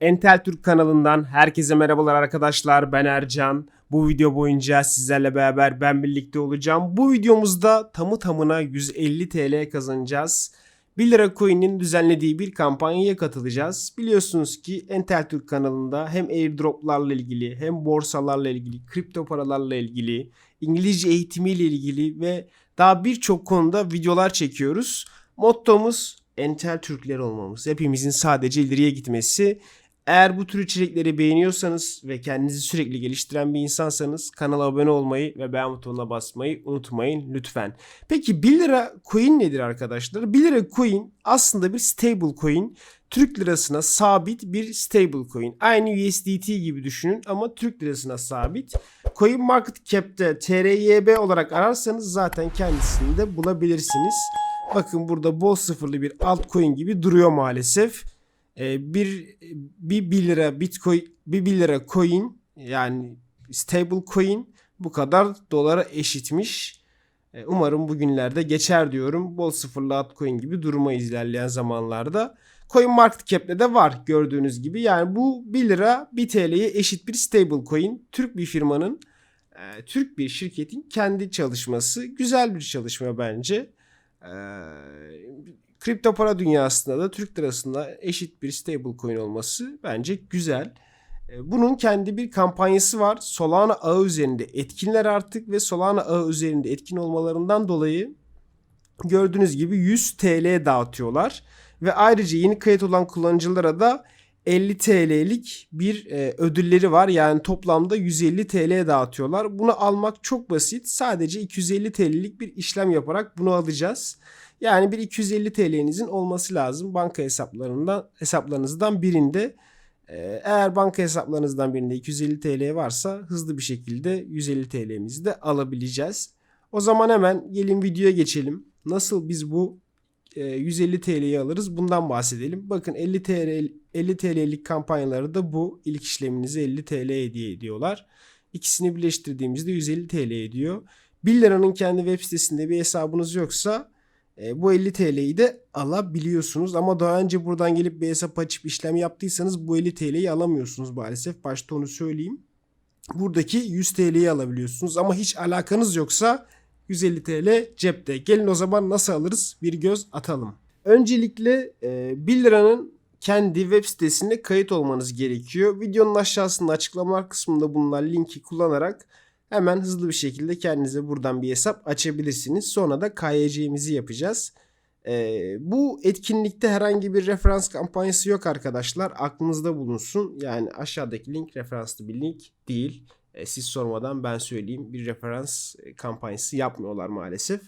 Entel Türk kanalından herkese merhabalar arkadaşlar. Ben Ercan. Bu video boyunca sizlerle beraber ben birlikte olacağım. Bu videomuzda tamı tamına 150 TL kazanacağız. 1 lira coin'in düzenlediği bir kampanyaya katılacağız. Biliyorsunuz ki Entel Türk kanalında hem airdroplarla ilgili hem borsalarla ilgili, kripto paralarla ilgili, İngilizce eğitimiyle ilgili ve daha birçok konuda videolar çekiyoruz. Mottomuz entel Türkler olmamız. Hepimizin sadece ileriye gitmesi. Eğer bu tür içerikleri beğeniyorsanız ve kendinizi sürekli geliştiren bir insansanız kanala abone olmayı ve beğen butonuna basmayı unutmayın lütfen. Peki 1 lira coin nedir arkadaşlar? 1 lira coin aslında bir stable coin. Türk lirasına sabit bir stable coin. Aynı USDT gibi düşünün ama Türk lirasına sabit. Coin Market Cap'te TRYB olarak ararsanız zaten kendisini de bulabilirsiniz. Bakın burada bol sıfırlı bir altcoin gibi duruyor maalesef. Ee, bir, bir 1 lira bitcoin, bir 1 lira coin yani stable coin bu kadar dolara eşitmiş. Ee, umarım bugünlerde geçer diyorum. Bol sıfırlı altcoin gibi durmayız ilerleyen zamanlarda. Coin Market Cap'te de var gördüğünüz gibi. Yani bu 1 lira 1 TL'ye eşit bir stable coin. Türk bir firmanın, e, Türk bir şirketin kendi çalışması. Güzel bir çalışma bence. E, kripto para dünyasında da Türk lirasında eşit bir stable coin olması bence güzel. E, bunun kendi bir kampanyası var. Solana ağı üzerinde etkinler artık ve Solana ağı üzerinde etkin olmalarından dolayı gördüğünüz gibi 100 TL dağıtıyorlar. Ve ayrıca yeni kayıt olan kullanıcılara da 50 TL'lik bir e, ödülleri var. Yani toplamda 150 TL dağıtıyorlar. Bunu almak çok basit. Sadece 250 TL'lik bir işlem yaparak bunu alacağız. Yani bir 250 TL'nizin olması lazım banka hesaplarından hesaplarınızdan birinde. E, eğer banka hesaplarınızdan birinde 250 TL varsa hızlı bir şekilde 150 TL'mizi de alabileceğiz. O zaman hemen gelin videoya geçelim. Nasıl biz bu 150 TL'yi alırız. Bundan bahsedelim. Bakın 50 TL 50 TL'lik kampanyaları da bu. İlk işleminize 50 TL hediye ediyorlar. İkisini birleştirdiğimizde 150 TL ediyor. 1 liranın kendi web sitesinde bir hesabınız yoksa e, bu 50 TL'yi de alabiliyorsunuz. Ama daha önce buradan gelip bir hesap açıp işlem yaptıysanız bu 50 TL'yi alamıyorsunuz maalesef. Başta onu söyleyeyim. Buradaki 100 TL'yi alabiliyorsunuz ama hiç alakanız yoksa 150 TL cepte. Gelin o zaman nasıl alırız bir göz atalım. Öncelikle e, 1 liranın kendi web sitesine kayıt olmanız gerekiyor. Videonun aşağısında açıklamalar kısmında bulunan linki kullanarak hemen hızlı bir şekilde kendinize buradan bir hesap açabilirsiniz. Sonra da KYC'mizi yapacağız. Ee, bu etkinlikte herhangi bir referans kampanyası yok arkadaşlar. Aklınızda bulunsun. Yani aşağıdaki link referanslı bir link değil. E, siz sormadan ben söyleyeyim bir referans e, kampanyası yapmıyorlar maalesef.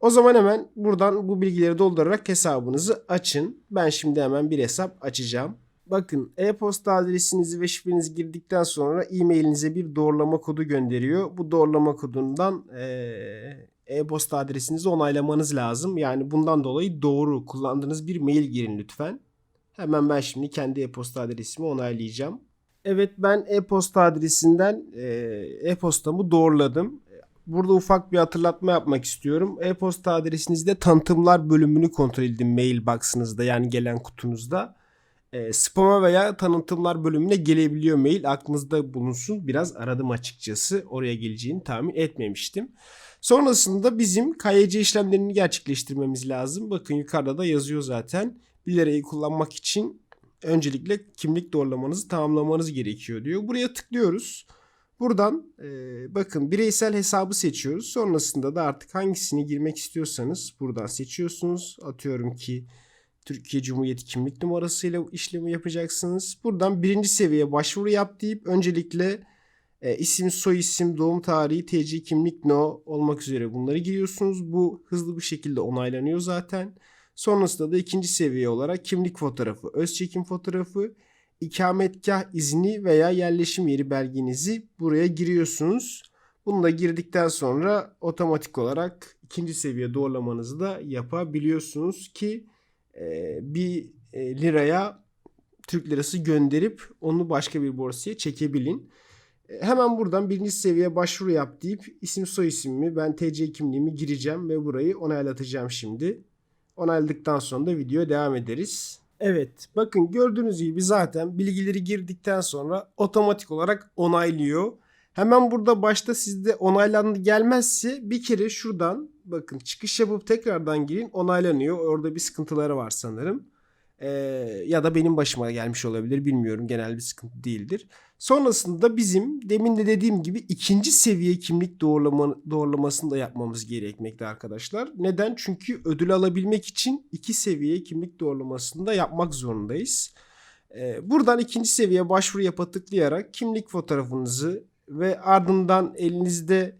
O zaman hemen buradan bu bilgileri doldurarak hesabınızı açın. Ben şimdi hemen bir hesap açacağım. Bakın e-posta adresinizi ve şifrenizi girdikten sonra e-mailinize bir doğrulama kodu gönderiyor. Bu doğrulama kodundan e-posta adresinizi onaylamanız lazım. Yani bundan dolayı doğru kullandığınız bir mail girin lütfen. Hemen ben şimdi kendi e-posta adresimi onaylayacağım. Evet ben e-posta adresinden e-postamı doğruladım. Burada ufak bir hatırlatma yapmak istiyorum. E-posta adresinizde tanıtımlar bölümünü kontrol edin mailbox'ınızda yani gelen kutunuzda. E, spam'a veya tanıtımlar bölümüne gelebiliyor mail. Aklınızda bulunsun. Biraz aradım açıkçası. Oraya geleceğini tahmin etmemiştim. Sonrasında bizim KYC işlemlerini gerçekleştirmemiz lazım. Bakın yukarıda da yazıyor zaten. 1 lirayı kullanmak için öncelikle kimlik doğrulamanızı tamamlamanız gerekiyor diyor. Buraya tıklıyoruz. Buradan e, bakın bireysel hesabı seçiyoruz. Sonrasında da artık hangisini girmek istiyorsanız buradan seçiyorsunuz. Atıyorum ki Türkiye Cumhuriyeti kimlik numarasıyla işlemi yapacaksınız. Buradan birinci seviyeye başvuru yap deyip öncelikle e, isim, soy isim, doğum tarihi, TC kimlik no olmak üzere bunları giriyorsunuz. Bu hızlı bir şekilde onaylanıyor zaten. Sonrasında da ikinci seviye olarak kimlik fotoğrafı, öz çekim fotoğrafı, ikametgah izni veya yerleşim yeri belgenizi buraya giriyorsunuz. Bunu da girdikten sonra otomatik olarak ikinci seviye doğrulamanızı da yapabiliyorsunuz ki e, bir e, liraya Türk lirası gönderip onu başka bir borsaya çekebilin. E, hemen buradan birinci seviye başvuru yap deyip isim soy ismimi ben TC kimliğimi gireceğim ve burayı onaylatacağım şimdi. Onayladıktan sonra da videoya devam ederiz. Evet bakın gördüğünüz gibi zaten bilgileri girdikten sonra otomatik olarak onaylıyor. Hemen burada başta sizde onaylandı gelmezse bir kere şuradan bakın çıkış yapıp tekrardan girin onaylanıyor. Orada bir sıkıntıları var sanırım. Ee, ya da benim başıma gelmiş olabilir bilmiyorum genel bir sıkıntı değildir. Sonrasında bizim demin de dediğim gibi ikinci seviye kimlik doğrulama, doğrulamasını da yapmamız gerekmekte arkadaşlar. Neden? Çünkü ödül alabilmek için iki seviye kimlik doğrulamasını da yapmak zorundayız. Ee, buradan ikinci seviye başvuru yapa tıklayarak kimlik fotoğrafınızı ve ardından elinizde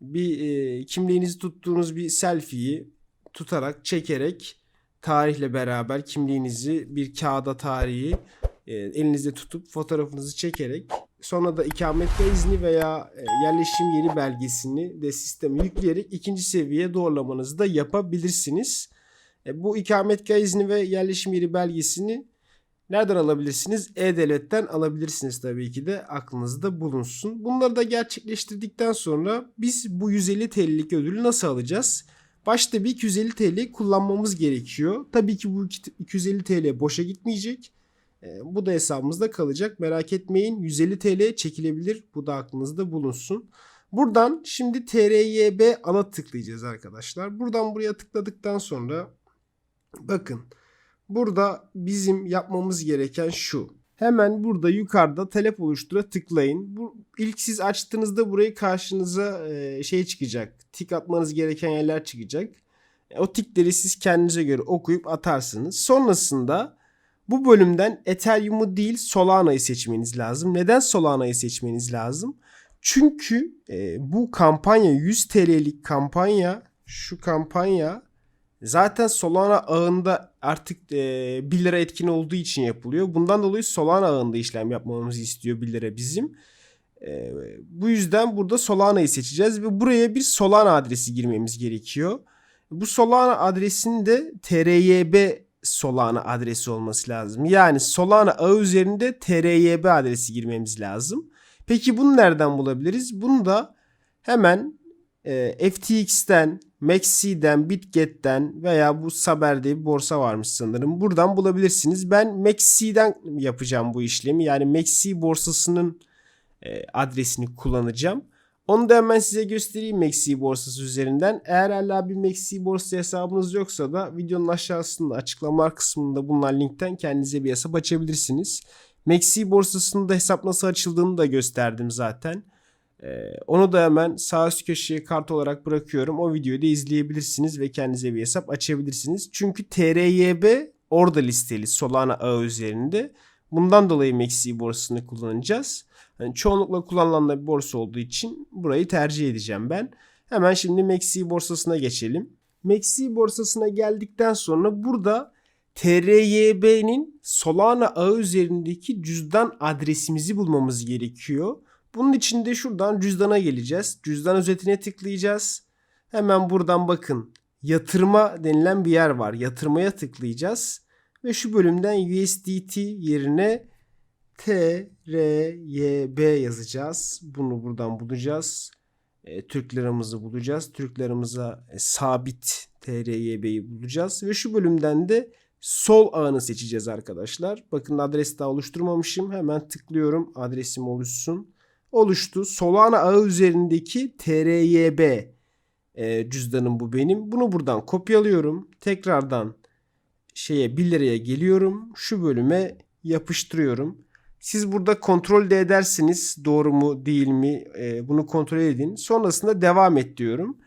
bir e, kimliğinizi tuttuğunuz bir selfie'yi tutarak çekerek tarihle beraber kimliğinizi bir kağıda tarihi e, elinizde tutup fotoğrafınızı çekerek sonra da ikametgah izni veya e, yerleşim yeri belgesini de sisteme yükleyerek ikinci seviye doğrulamanızı da yapabilirsiniz. E, bu ikametgah izni ve yerleşim yeri belgesini nereden alabilirsiniz? E-Devlet'ten alabilirsiniz tabii ki de aklınızda bulunsun. Bunları da gerçekleştirdikten sonra biz bu 150 TL'lik ödülü nasıl alacağız? Başta bir 250 TL kullanmamız gerekiyor. Tabii ki bu 250 TL boşa gitmeyecek. E, bu da hesabımızda kalacak. Merak etmeyin 150 TL çekilebilir. Bu da aklınızda bulunsun. Buradan şimdi TRYB ala tıklayacağız arkadaşlar. Buradan buraya tıkladıktan sonra bakın burada bizim yapmamız gereken şu. Hemen burada yukarıda talep oluştura tıklayın. Bu ilk siz açtığınızda burayı karşınıza e, şey çıkacak. Tik atmanız gereken yerler çıkacak. E, o tikleri siz kendinize göre okuyup atarsınız. Sonrasında bu bölümden Ethereum'u değil Solana'yı seçmeniz lazım. Neden Solana'yı seçmeniz lazım? Çünkü e, bu kampanya 100 TL'lik kampanya şu kampanya zaten Solana ağında artık e, 1 lira etkin olduğu için yapılıyor. Bundan dolayı Solana ağında işlem yapmamızı istiyor 1 lira bizim. E, bu yüzden burada Solana'yı seçeceğiz ve buraya bir Solana adresi girmemiz gerekiyor. Bu Solana adresinin de TRYB Solana adresi olması lazım. Yani Solana ağı üzerinde TRYB adresi girmemiz lazım. Peki bunu nereden bulabiliriz? Bunu da hemen e, FTX'ten, Maxi'den, Bitget'ten veya bu Saber'de bir borsa varmış sanırım. Buradan bulabilirsiniz. Ben Maxi'den yapacağım bu işlemi. Yani Maxi borsasının e, adresini kullanacağım. Onu da hemen size göstereyim Maxi borsası üzerinden. Eğer hala bir Maxi borsa hesabınız yoksa da videonun aşağısında açıklama kısmında bulunan linkten kendinize bir hesap açabilirsiniz. Maxi borsasında hesap nasıl açıldığını da gösterdim zaten. Ee, onu da hemen sağ üst köşeye kart olarak bırakıyorum. O videoyu da izleyebilirsiniz ve kendinize bir hesap açabilirsiniz. Çünkü TRYB orada listeli Solana ağı üzerinde. Bundan dolayı Maxi borsasını kullanacağız. Yani çoğunlukla kullanılan da bir borsa olduğu için burayı tercih edeceğim ben. Hemen şimdi Maxi borsasına geçelim. Maxi borsasına geldikten sonra burada TRYB'nin Solana ağı üzerindeki cüzdan adresimizi bulmamız gerekiyor. Bunun için de şuradan cüzdana geleceğiz. Cüzdan özetine tıklayacağız. Hemen buradan bakın yatırma denilen bir yer var. Yatırmaya tıklayacağız. Ve şu bölümden USDT yerine TRYB yazacağız. Bunu buradan bulacağız. E, Türk liramızı bulacağız. Türk liramıza e, sabit TRYB'yi bulacağız. Ve şu bölümden de sol ağını seçeceğiz arkadaşlar. Bakın adres daha oluşturmamışım. Hemen tıklıyorum. Adresim oluşsun. Oluştu. Solana ağı üzerindeki TRYB e, cüzdanım bu benim. Bunu buradan kopyalıyorum. Tekrardan şeye 1 liraya geliyorum. Şu bölüme yapıştırıyorum. Siz burada kontrol de edersiniz doğru mu değil mi e, bunu kontrol edin. Sonrasında devam et diyorum.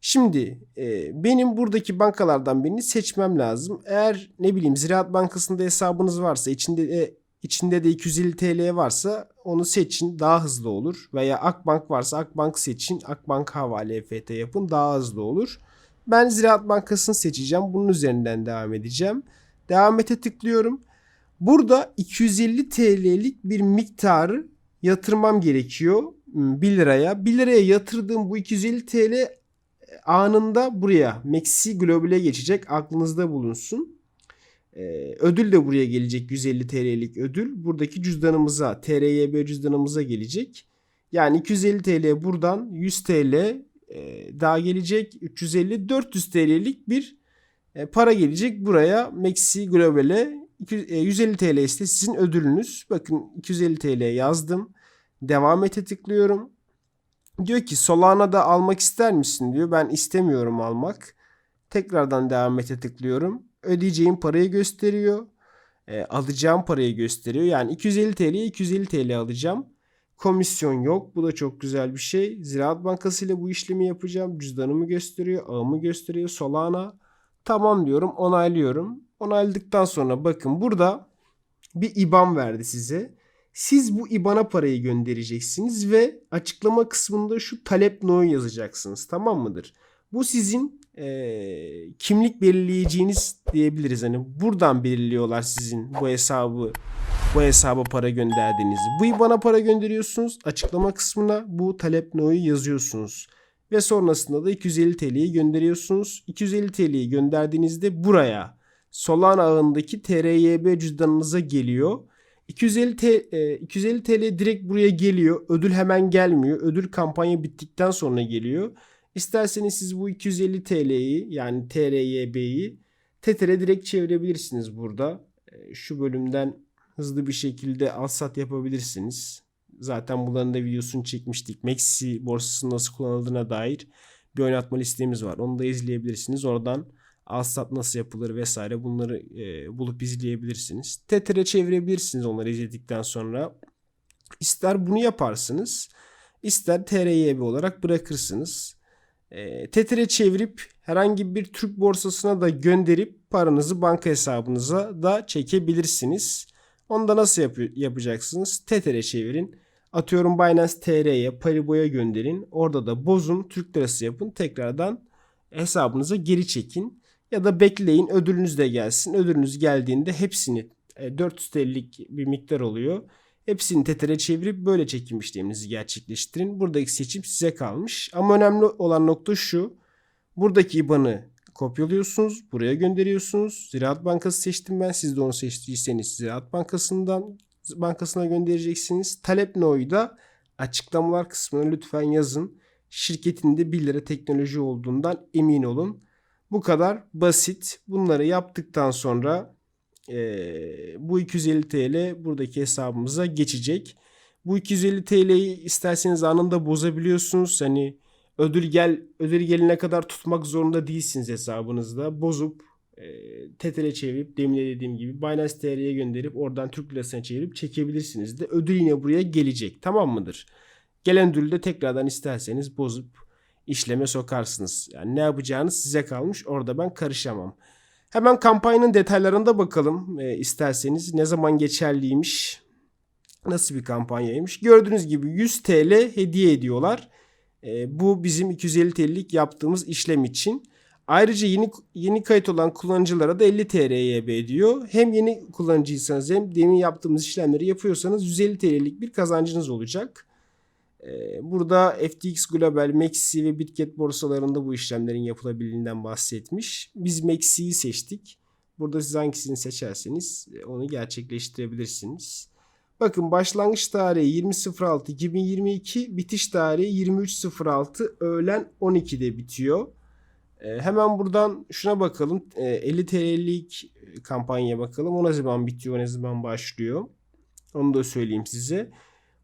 Şimdi e, benim buradaki bankalardan birini seçmem lazım. Eğer ne bileyim Ziraat Bankası'nda hesabınız varsa içinde de, içinde de 250 TL varsa onu seçin daha hızlı olur. Veya Akbank varsa Akbank seçin Akbank havale EFT yapın daha hızlı olur. Ben Ziraat Bankası'nı seçeceğim. Bunun üzerinden devam edeceğim. Devam ete tıklıyorum. Burada 250 TL'lik bir miktarı yatırmam gerekiyor 1 liraya. 1 liraya yatırdığım bu 250 TL anında buraya Maxi Global'e geçecek. Aklınızda bulunsun. Ee, ödül de buraya gelecek 150 TL'lik ödül. Buradaki cüzdanımıza TRYB cüzdanımıza gelecek. Yani 250 TL buradan 100 TL e, daha gelecek. 350 400 TL'lik bir e, para gelecek buraya Maxi Global'e 200 150 TL ise sizin ödülünüz. Bakın 250 TL yazdım. Devam ete tıklıyorum. Diyor ki Solana'da almak ister misin diyor. Ben istemiyorum almak. Tekrardan devam ete tıklıyorum. Ödeyeceğim parayı gösteriyor. E, alacağım parayı gösteriyor. Yani 250 TL'ye 250 TL alacağım. Komisyon yok. Bu da çok güzel bir şey. Ziraat Bankası ile bu işlemi yapacağım. Cüzdanımı gösteriyor. Ağımı gösteriyor. Solana. Tamam diyorum. Onaylıyorum. Onayladıktan sonra bakın burada bir IBAN verdi size. Siz bu IBAN'a parayı göndereceksiniz ve açıklama kısmında şu talep no'yu yazacaksınız. Tamam mıdır? Bu sizin eee, kimlik belirleyeceğiniz diyebiliriz. Hani buradan belirliyorlar sizin bu hesabı bu hesaba para gönderdiğinizi. Bu IBAN'a para gönderiyorsunuz. Açıklama kısmına bu talep no'yu yazıyorsunuz. Ve sonrasında da 250 TL'yi gönderiyorsunuz. 250 TL'yi gönderdiğinizde buraya Solana ağındaki TRYB cüzdanınıza geliyor. 250 T, e, 250 TL direkt buraya geliyor. Ödül hemen gelmiyor. Ödül kampanya bittikten sonra geliyor. İsterseniz siz bu 250 TL'yi yani TRYB'yi Tether'e direkt çevirebilirsiniz burada. E, Şu bölümden hızlı bir şekilde al sat yapabilirsiniz. Zaten bunların da videosunu çekmiştik. Maxi borsası nasıl kullanıldığına dair bir oynatma listemiz var. Onu da izleyebilirsiniz. Oradan al sat nasıl yapılır vesaire bunları e, bulup izleyebilirsiniz. Tether'e çevirebilirsiniz onları izledikten sonra. İster bunu yaparsınız, ister TRYB olarak bırakırsınız. E, Tether'e çevirip herhangi bir Türk borsasına da gönderip paranızı banka hesabınıza da çekebilirsiniz. Onu da nasıl yapı- yapacaksınız? Tether'e çevirin. Atıyorum Binance TR'ye, Paribo'ya gönderin. Orada da bozun, Türk lirası yapın. Tekrardan hesabınıza geri çekin. Ya da bekleyin ödülünüz de gelsin. Ödülünüz geldiğinde hepsini e, 400 TL'lik bir miktar oluyor. Hepsini Tether'e çevirip böyle çekim işleminizi gerçekleştirin. Buradaki seçim size kalmış. Ama önemli olan nokta şu. Buradaki IBAN'ı kopyalıyorsunuz. Buraya gönderiyorsunuz. Ziraat Bankası seçtim ben. Siz de onu seçtiyseniz Ziraat Bankası'ndan bankasına göndereceksiniz. Talep no'yu da açıklamalar kısmına lütfen yazın. Şirketinde 1 lira teknoloji olduğundan emin olun. Bu kadar basit. Bunları yaptıktan sonra eee, bu 250 TL buradaki hesabımıza geçecek. Bu 250 TL'yi isterseniz anında bozabiliyorsunuz. Hani ödül gel ödül gelene kadar tutmak zorunda değilsiniz hesabınızda. Bozup e, Tether'e çevirip demin de dediğim gibi Binance TR'ye gönderip oradan Türk lirasına çevirip çekebilirsiniz de. Ödül yine buraya gelecek. Tamam mıdır? Gelen ödülü de tekrardan isterseniz bozup işleme sokarsınız. Yani ne yapacağınız size kalmış. Orada ben karışamam. Hemen kampanyanın detaylarında bakalım e, isterseniz. Ne zaman geçerliymiş? Nasıl bir kampanyaymış? Gördüğünüz gibi 100 TL hediye ediyorlar. E, bu bizim 250 TL'lik yaptığımız işlem için. Ayrıca yeni yeni kayıt olan kullanıcılara da 50 TL YB ediyor. Hem yeni kullanıcıysanız hem demin yaptığımız işlemleri yapıyorsanız 150 TL'lik bir kazancınız olacak. Ee, Burada FTX Global, Maxi ve Bitget borsalarında bu işlemlerin yapılabiliğinden bahsetmiş. Biz Maxi'yi seçtik. Burada siz hangisini seçerseniz e, onu gerçekleştirebilirsiniz. Bakın başlangıç tarihi 20.06.2022, bitiş tarihi 23.06 öğlen 12'de bitiyor. Ee, hemen buradan şuna bakalım. Ee, 50 TL'lik kampanya bakalım. O ne zaman bitiyor, ne zaman başlıyor. Onu da söyleyeyim size.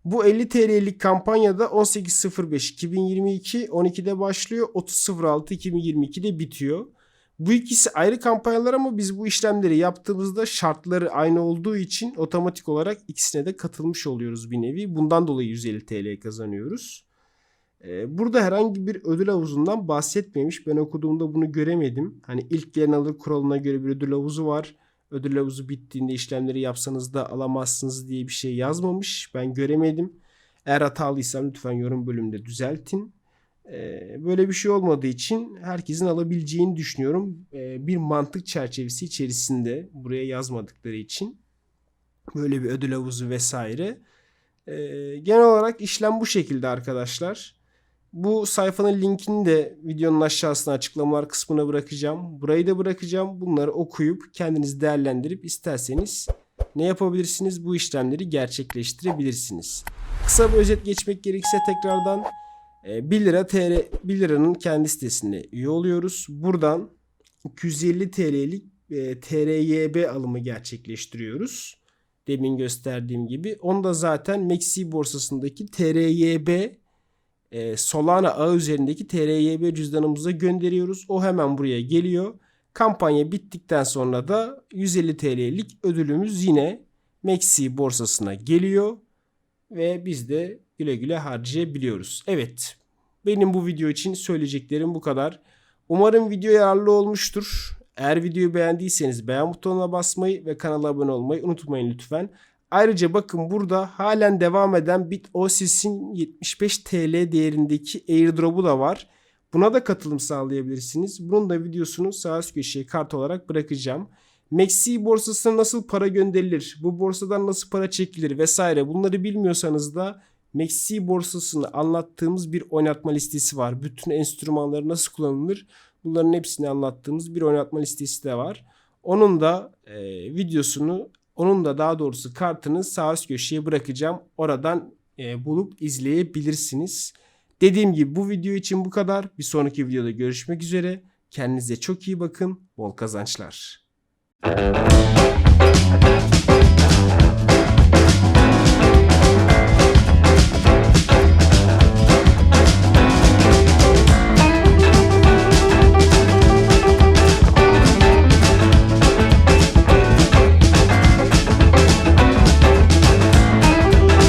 Bu 50 TL'lik kampanyada 18.05.2022 12'de başlıyor. 30.06.2022'de bitiyor. Bu ikisi ayrı kampanyalar ama biz bu işlemleri yaptığımızda şartları aynı olduğu için otomatik olarak ikisine de katılmış oluyoruz bir nevi. Bundan dolayı 150 TL kazanıyoruz. Ee, Burada herhangi bir ödül havuzundan bahsetmemiş. Ben okuduğumda bunu göremedim. Hani ilk gelen alır kuralına göre bir ödül havuzu var. Ödül havuzu bittiğinde işlemleri yapsanız da alamazsınız diye bir şey yazmamış. Ben göremedim. Eğer hatalıysam lütfen yorum bölümünde düzeltin. Ee, Böyle bir şey olmadığı için herkesin alabileceğini düşünüyorum. Ee, Bir mantık çerçevesi içerisinde buraya yazmadıkları için böyle bir ödül havuzu vesaire. Ee, Genel olarak işlem bu şekilde arkadaşlar. Bu sayfanın linkini de videonun aşağısına açıklamalar kısmına bırakacağım. Burayı da bırakacağım. Bunları okuyup kendiniz değerlendirip isterseniz ne yapabilirsiniz? Bu işlemleri gerçekleştirebilirsiniz. Kısa bir özet geçmek gerekirse tekrardan e, 1 lira TR 1 liranın kendi sitesine üye oluyoruz. Buradan 250 TL'lik e, TRYB alımı gerçekleştiriyoruz. Demin gösterdiğim gibi. Onu da zaten Maxi borsasındaki TRYB e, Solana ağı üzerindeki TRYB cüzdanımıza gönderiyoruz. O hemen buraya geliyor. Kampanya bittikten sonra da 150 TL'lik ödülümüz yine Maxi borsasına geliyor ve biz de güle güle harcayabiliyoruz. Evet. Benim bu video için söyleyeceklerim bu kadar. Umarım video yararlı olmuştur. Eğer videoyu beğendiyseniz beğen butonuna basmayı ve kanala abone olmayı unutmayın lütfen. Ayrıca bakın burada halen devam eden BitOSIS'in 75 TL değerindeki airdrop'u da var. Buna da katılım sağlayabilirsiniz. Bunun da videosunu sağ üst köşeye kart olarak bırakacağım. Maxi borsasına nasıl para gönderilir? Bu borsadan nasıl para çekilir vesaire bunları bilmiyorsanız da Maxi borsasını anlattığımız bir oynatma listesi var. Bütün enstrümanları nasıl kullanılır? Bunların hepsini anlattığımız bir oynatma listesi de var. Onun da e, videosunu, onun da daha doğrusu kartını sağ üst köşeye bırakacağım. Oradan e, bulup izleyebilirsiniz. Dediğim gibi bu video için bu kadar. Bir sonraki videoda görüşmek üzere. Kendinize çok iyi bakın. Bol kazançlar.